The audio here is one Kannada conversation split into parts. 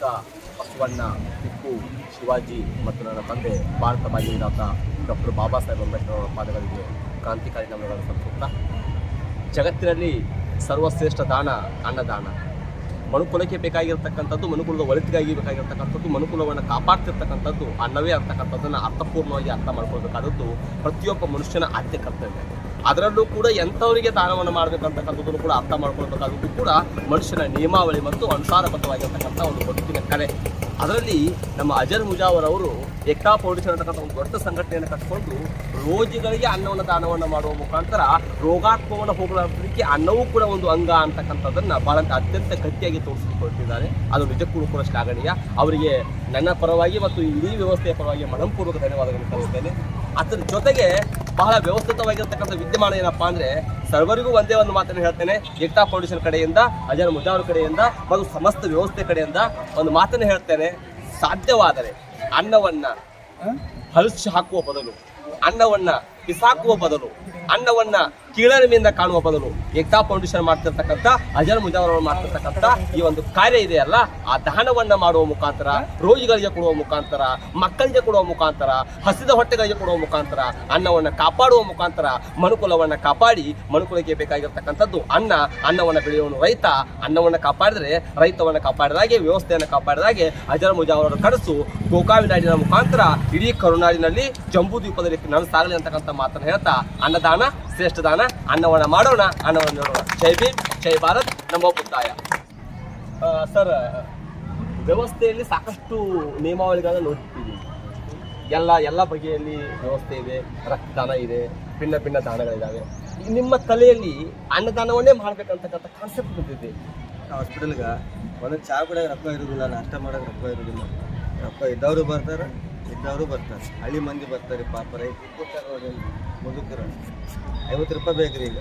ಬುದ್ಧ ಬಸವಣ್ಣ ಟಿಪ್ಪು ಶಿವಾಜಿ ಮತ್ತು ನನ್ನ ತಂದೆ ಭಾರತ ಭಾಗ್ಯವಿದಾತ ಡಾಕ್ಟರ್ ಬಾಬಾ ಸಾಹೇಬ್ ಅಂಬೇಡ್ಕರ್ ಅವರ ಪಾದಗಳಿಗೆ ಕ್ರಾಂತಿಕಾರಿ ನಮನಗಳನ್ನು ಸಲ್ಲಿಸುತ್ತಾ, ಜಗತ್ತಿನಲ್ಲಿ ಸರ್ವಶ್ರೇಷ್ಠ ದಾನ, ಅನ್ನದಾನ. ಮನುಕುಲಕ್ಕೆ ಬೇಕಾಗಿರ್ತಕ್ಕಂಥದ್ದು, ಮನುಕುಲದ ಒಳಿತಿಗಾಗಿ ಬೇಕಾಗಿರ್ತಕ್ಕಂಥದ್ದು, ಮನುಕುಲವನ್ನು ಕಾಪಾಡ್ತಿರ್ತಕ್ಕಂಥದ್ದು ಅನ್ನವೇ ಅಂತಕ್ಕಂಥದ್ದನ್ನು ಅರ್ಥಪೂರ್ಣವಾಗಿ ಅರ್ಥ ಮಾಡ್ಕೊಳ್ಬೇಕಾದದ್ದು ಪ್ರತಿಯೊಬ್ಬ ಮನುಷ್ಯನ ಆದ್ಯ ಕರ್ತವ್ಯ. ಅದರಲ್ಲೂ ಕೂಡ ಎಂಥವರಿಗೆ ದಾನವನ್ನು ಮಾಡಬೇಕಂತಕ್ಕಂಥದ್ದನ್ನು ಕೂಡ ಅರ್ಥ ಮಾಡ್ಕೊಳ್ಬೇಕಾದದ್ದು ಕೂಡ ಮನುಷ್ಯನ ನಿಯಮಾವಳಿ ಮತ್ತು ಅನುಸಾರಬದ್ಧವಾಗಿರ್ತಕ್ಕಂಥ ಒಂದು ಬದುಕಿನ ಕಲೆ. ಅದರಲ್ಲಿ ನಮ್ಮ ಅಜರ್ ಮುಜಾವರ್ ಅವರು ಏಕ್ತಾ ಫೌಂಡೇಶನ್ ಅಂತಕ್ಕಂಥ ಒಂದು ದೊಡ್ಡ ಸಂಘಟನೆಯನ್ನು ಕಟ್ಟಿಕೊಂಡು ರೋಗಿಗಳಿಗೆ ಅನ್ನವನ್ನು ದಾನವನ್ನು ಮಾಡುವ ಮುಖಾಂತರ ರೋಗಾತ್ಮವನ್ನು ಹೋಗಲಾಡಿಸಲಿಕ್ಕೆ ಅನ್ನವೂ ಕೂಡ ಒಂದು ಅಂಗ ಅಂತಕ್ಕಂಥದ್ದನ್ನು ಬಹಳ ಅತ್ಯಂತ ಗಟ್ಟಿಯಾಗಿ ತೋರಿಸಿಕೊಳ್ತಿದ್ದಾರೆ ಅದು ನಿಜಕ್ಕೂ ಕೂಡ ಶ್ಲಾಘನೀಯ. ಅವರಿಗೆ ನನ್ನ ಪರವಾಗಿ ಮತ್ತು ಇಡೀ ವ್ಯವಸ್ಥೆಯ ಪರವಾಗಿ ಮನಪೂರ್ವಕ ಧನ್ಯವಾದಗಳನ್ನು ಕಳಿಸ್ತೇನೆ ಅದರ ಜೊತೆಗೆ ಬಹಳ ವ್ಯವಸ್ಥಿತವಾಗಿರ್ತಕ್ಕಂಥ ವಿದ್ಯಮಾನ ಏನಪ್ಪಾ ಅಂದ್ರೆ ಸರ್ವರಿಗೂ ಒಂದೇ ಒಂದು ಮಾತನ್ನು ಹೇಳ್ತೇನೆ. ಏಕ್ತಾ ಫೌಂಡೇಶನ್ ಕಡೆಯಿಂದ ಅಜರ್ ಮುಜಾವರ್ ಕಡೆಯಿಂದ ಮತ್ತು ಸಮಸ್ತ ವ್ಯವಸ್ಥೆ ಕಡೆಯಿಂದ ಒಂದು ಮಾತನ್ನು ಹೇಳ್ತೇನೆ. ಸಾಧ್ಯವಾದರೆ ಅನ್ನವನ್ನ ಹಲಸು ಹಾಕುವ ಬದಲು ಅನ್ನವನ್ನ ಬಿಸಾಕುವ ಬದಲು, ಅನ್ನವನ್ನ ಕೀಳರಿಮೆಯಿಂದ ಕಾಣುವ ಬದಲು ಏಕ್ತಾ ಫೌಂಡೇಶನ್ ಮಾಡ್ತಿರ್ತಕ್ಕಂಥ ಅಜರ್ ಮುಜಾವರ್ ಮಾಡ್ತಿರ್ತಕ್ಕಂಥ ಈ ಒಂದು ಕಾರ್ಯ ಇದೆಯಲ್ಲ ಆ ದಾನವನ್ನ ಮಾಡುವ ಮುಖಾಂತರ, ರೋಗಿಗಳಿಗೆ ಕೊಡುವ ಮುಖಾಂತರ, ಮಕ್ಕಳಿಗೆ ಕೊಡುವ ಮುಖಾಂತರ, ಹಸಿದ ಹೊಟ್ಟೆಗಳಿಗೆ ಕೊಡುವ ಮುಖಾಂತರ, ಅನ್ನವನ್ನ ಕಾಪಾಡುವ ಮುಖಾಂತರ ಮನುಕುಲವನ್ನು ಕಾಪಾಡಿ ಮನುಕುಲಕ್ಕೆ ಬೇಕಾಗಿರ್ತಕ್ಕಂಥದ್ದು ಅನ್ನ, ಅನ್ನವನ್ನ ಬೆಳೆಯುವನು ರೈತ, ಅನ್ನವನ್ನ ಕಾಪಾಡಿದರೆ ರೈತವನ್ನ ಕಾಪಾಡಿದಾಗೆ, ವ್ಯವಸ್ಥೆಯನ್ನು ಕಾಪಾಡಿದಾಗೆ ಅಜರ್ ಮುಜಾವರ್ ಕನಸು ಗೋಕಾವಿನಾಡಿನ ಮುಖಾಂತರ ಇಡೀ ಕರುನಾಡಿನಲ್ಲಿ ಜಂಬೂ ದ್ವೀಪದಲ್ಲಿ ನಾನು ಸಾಗಲಿ ಅಂತಕ್ಕಂಥ ಮಾತನ್ನು ಹೇಳ್ತಾ ಅನ್ನದಾನ ಶ್ರೇಷ್ಠ ದಾನ ಅನ್ನವನ್ನ ಮಾಡೋಣ, ಅನ್ನವನ್ನು ನೋಡೋಣ. ಜೈ ಭೀಮ್, ಜೈ ಭಾರತ್ ನಮ್ಮ ಮುಕ್ತಾಯ ಸರ್, ವ್ಯವಸ್ಥೆಯಲ್ಲಿ ಸಾಕಷ್ಟು ನಿಯಮಾವಳಿಗಳನ್ನು ನೋಡ್ತೀವಿ ಎಲ್ಲ ಎಲ್ಲ ಬಗೆಯಲ್ಲಿ ವ್ಯವಸ್ಥೆ ಇದೆ, ರಕ್ತದಾನ ಇದೆ, ಭಿನ್ನ ಭಿನ್ನ ದಾನಗಳಿದ್ದಾವೆ ನಿಮ್ಮ ತಲೆಯಲ್ಲಿ ಅನ್ನದಾನವನ್ನೇ ಮಾಡ್ಬೇಕಂತಕ್ಕಂಥ ಕಾನ್ಸೆಪ್ಟ್ ಬಂದಿದೆ. ಹಾಸ್ಪಿಟಲ್ಗೆ ಒಂದು ಚಹಾ ಕುಡಿಯೋಕೆ ರೊಕ್ಕ ಇರೋದಿಲ್ಲ ನಾಷ್ಟ ಮಾಡೋಕೆ ರೊಕ್ಕ ಇರೋದಿಲ್ಲ ರೊಕ್ಕ ಇದ್ದವರು ಬರ್ತಾರೆ ಇದ್ದವರು ಬರ್ತಾರೆ. ಹಳ್ಳಿ ಮಂದಿ ಬರ್ತಾರೆ, ಪಾಪ ರೈತರು ಮುದುಕರು ಐವತ್ತು ರೂಪಾಯಿ ಬೇಕ್ರಿ ಈಗ.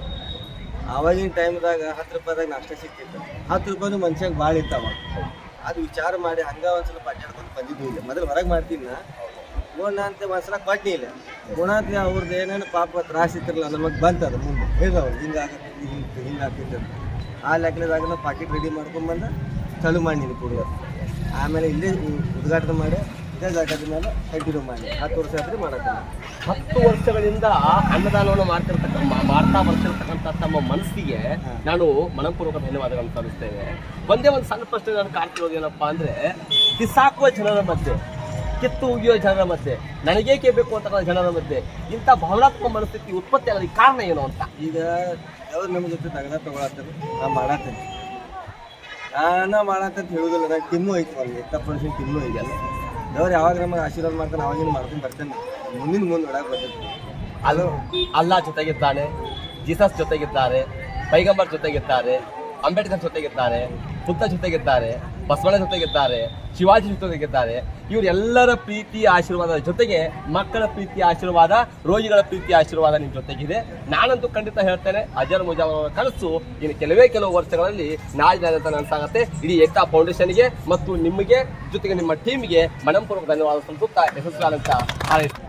ಆವಾಗಿನ ಟೈಮ್ದಾಗ ಹತ್ತು ರೂಪಾಯಿದಾಗ ನಾಷ್ಟ ಸಿಕ್ತಿತ್ತು ಹತ್ತು ರೂಪಾಯಿ ಮನುಷ್ಯಂಗೆ ಭಾಳ ಇತ್ತಾವ ಅದು ವಿಚಾರ ಮಾಡಿ ಹಂಗ ಒಂದು ಸ್ವಲ್ಪ ಅಡ್ಡಾಡ್ಕೊಂಡು ಬಂದಿದ್ದು ಇಲ್ಲ ಮೊದಲು ಹೊರಗೆ ಮಾಡ್ತೀನಿ ನಾ ಗುಣ ಅಂತ ಒಂದ್ಸಲ ಕೊಟ್ನಿ ಇಲ್ಲ ಗುಣ ಅಂತ ಅವ್ರದ್ದು ಏನೇನು ಪಾಪ ತ್ರಾಸ ಇತ್ತಿರಲ್ಲ ನಮಗೆ ಬಂತದ ಮುಂದೆ. ಹೇಗ ಹಿಂಗಾಗತ್ತೆ ಹಿಂಗೆ ಹಿಂಗೆ ಆಗ್ತಿತ್ತು ಅಂತ. ಆ ಲೆಕ್ಕದಾಗ ನಾವು ಪಾಕೆಟ್ ರೆಡಿ ಮಾಡ್ಕೊಂಡ್ಬಂದು ಚಲು ಮಾಡಿ ನೀನು ಕೊಡುವ ಆಮೇಲೆ ಇಲ್ಲೇ ಉದ್ಘಾಟನೆ ಮಾಡಿ ಇದೇ ಜಾಗದ ಮೇಲೆ ಕಂಟಿನ್ಯೂ ಮಾಡಿ ಹತ್ತು ವರ್ಷ ಆದ್ರೆ ಮಾಡೋದಿಲ್ಲ ಹತ್ತು ವರ್ಷಗಳಿಂದ ಅನ್ನದಾನವನ್ನು ಮಾಡ್ತಿರ್ತಕ್ಕ ಮಾಡ್ತಾ ಬರ್ತಿರ್ತಕ್ಕಂಥ ತಮ್ಮ ಮನಸ್ಸಿಗೆ ನಾನು ಮನಪೂರ್ವಕ ಧನ್ಯವಾದಗಳನ್ನು ಸಲ್ಲಿಸ್ತೇನೆ. ಒಂದೇ ಒಂದು ಸಣ್ಣ ಪ್ರಶ್ನೆ ನಾನು ಕಾಡ್ತಿರೋದು ಏನಪ್ಪಾ ಅಂದ್ರೆ ಬಿಸಾಕುವ ಜನರ ಮಧ್ಯೆ ಕಿತ್ತು ಉಗಿಯುವ ಜನರ ಮಧ್ಯೆ ನನಗೇಕೆ ಬೇಕು ಅಂತ ಜನರ ಮಧ್ಯೆ ಇಂಥ ಭಾವನಾತ್ಮಕ ಮನಸ್ಥಿತಿ ಉತ್ಪತ್ತಿ ಆಗೋದಕ್ಕೆ ಕಾರಣ ಏನು ಅಂತ? ಈಗ ಯಾವ್ದು ನಮ್ಮ ಜೊತೆ ತಗದ ತಗೊಳತ್ತಾರೆ ನಾ ಮಾಡತ್ತೇನೆ. ನಾನು ಮಾಡತ್ತಂತ ಹೇಳುದಿಲ್ಲ ನಾನು ಕಿಮ್ಮು ಐತಿ ಎತ್ತ ಪರ್ಸೆಂಟ್ ಟಿಮ್ಮು ಐತಲ್ಲ ದೇವ್ರು ಯಾವಾಗ ನಮಗೆ ಆಶೀರ್ವಾದ ಮಾಡ್ತಾನೆ ಅವಾಗಿನ ಮಾಡ್ಕೊಂಡು ಬರ್ತೇನೆ. ಮುಂದಿನ ಮುಂದೆ ನೋಡಕ್ಕೆ ಬರ್ತೇನೆ. ಅದು ಅಲ್ಲಾ ಜೊತೆಗಿದ್ದಾನೆ, ಜೀಸಸ್ ಜೊತೆಗಿದ್ದಾರೆ, ಪೈಗಂಬರ್ ಜೊತೆಗಿದ್ದಾರೆ. ಅಂಬೇಡ್ಕರ್ ಜೊತೆಗಿದ್ದಾರೆ ಬುದ್ಧ ಜೊತೆಗಿದ್ದಾರೆ ಬಸವಣ್ಣ ಜೊತೆಗಿದ್ದಾರೆ ಶಿವಾಜಿ ಜೊತೆಗಿದ್ದಾರೆ ಇವರೆಲ್ಲರ ಪ್ರೀತಿ ಆಶೀರ್ವಾದದ ಜೊತೆಗೆ ಮಕ್ಕಳ ಪ್ರೀತಿ, ಆಶೀರ್ವಾದ, ರೋಗಿಗಳ ಪ್ರೀತಿ, ಆಶೀರ್ವಾದ ನಿಮ್ಮ ಜೊತೆಗಿದೆ. ನಾನಂತೂ ಖಂಡಿತ ಹೇಳ್ತೇನೆ, ಅಜರ್ ಮುಜಾವರ್ ಅವರ ಕನಸು ಇನ್ನು ಕೆಲವೇ ಕೆಲವು ವರ್ಷಗಳಲ್ಲಿ ನಾಳೆ ಅಂತ ನನಸಾಗತ್ತೆ. ಇಡೀ ಏಕತಾ ಫೌಂಡೇಶನ್ಗೆ ಮತ್ತು ನಿಮಗೆ, ಜೊತೆಗೆ ನಿಮ್ಮ ಟೀಮ್ಗೆ ಮನಪೂರ್ವಕ ಧನ್ಯವಾದ ಸಲ್ಲಿಸುತ್ತಾ ಯಶಸ್ವಿಯಾದಂಥ ಹಾರೈಸ್ತೇನೆ